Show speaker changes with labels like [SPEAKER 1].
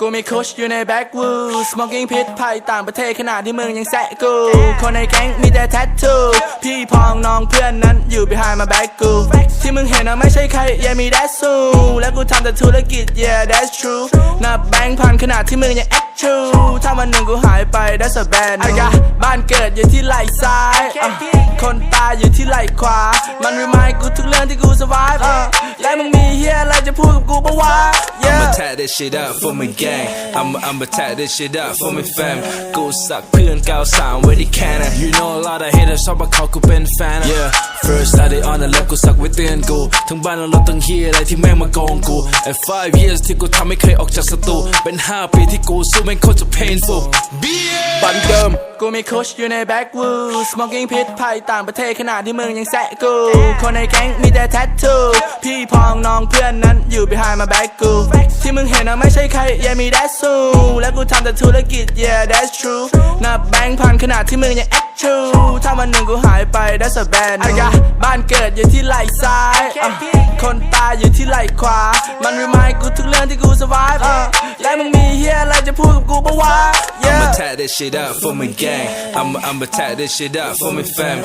[SPEAKER 1] กูมีคุชอยู่ในแบ็กวู smoking พิษภัยต่างประเทศขนาดที่มึงยังแซะกู คนในแก๊งมีแต่แทททูพี่พองน้องเพื่อนนั้นอยู่ behind my back กูที่มึงเห็นนะไม่ใช่ใคร yeah มี that's so และกูทำแต่ธุรกิจ yeah that's true นับแบงค์พันขนาดที่มึงยัง act true ถ้าวันหนึ่งกูหายไป that's a bad news บ้านเกิดอยู่ที่ไหล่ซ้ายอะคนตายอยู่ที่ไหล่ขวา มัน remind กูทุกเรื่องที่กู survive อะและมึงมีเฮียอะไรจะพูดกับกูปะวะ yeah
[SPEAKER 2] I'ma tat this shit up for my gang I'ma I'ma tat this shit up for my fam กูสักเพื่อนเก้าสามไว้ที่แคนนะ You know a lot of haters ชอบมาเขากูเป็นแฟนนะ Yeah first I did on the left กูสักไว้เตือนกูทั้งบ้านและรถตั้งเฮียอะไรที่แม่งมาโกงกู And five years ที่กูทำไม่เคยออกจากสตูเป็นห้าปีที่กูสู้แม่งโคตรจะ painful บันเดิม
[SPEAKER 1] กูมีคุชอยู่ในแบ็กวู smoking พิษภัยต่างประเทศขนาดที่มึงยังแซะกู คนในแก๊งมีแต่แทททู พี่พองน้องเพื่อนนั้นอยู่ behind my back กู ที่มึงเห็นนะไม่ใช่ใคร yeah มี that's so และกูทำแต่ธุรกิจ yeah that's true นับแบงค์พันขนาดที่มึงยัง act true ถ้าวันหนึ่งกูหายไป that's a bad news บ้านเกิดอยู่ที่ไหล่ซ้ายอะคนตายอยู่ที่ไหล่ขวา มัน remind กูทุกเรื่องที่กู survive อะและมึงมีเฮียอะไร จะพูดกับกูปะวะ yeah
[SPEAKER 2] I'ma tat this shit up for my gang I'ma I'ma tat this shit up for my fam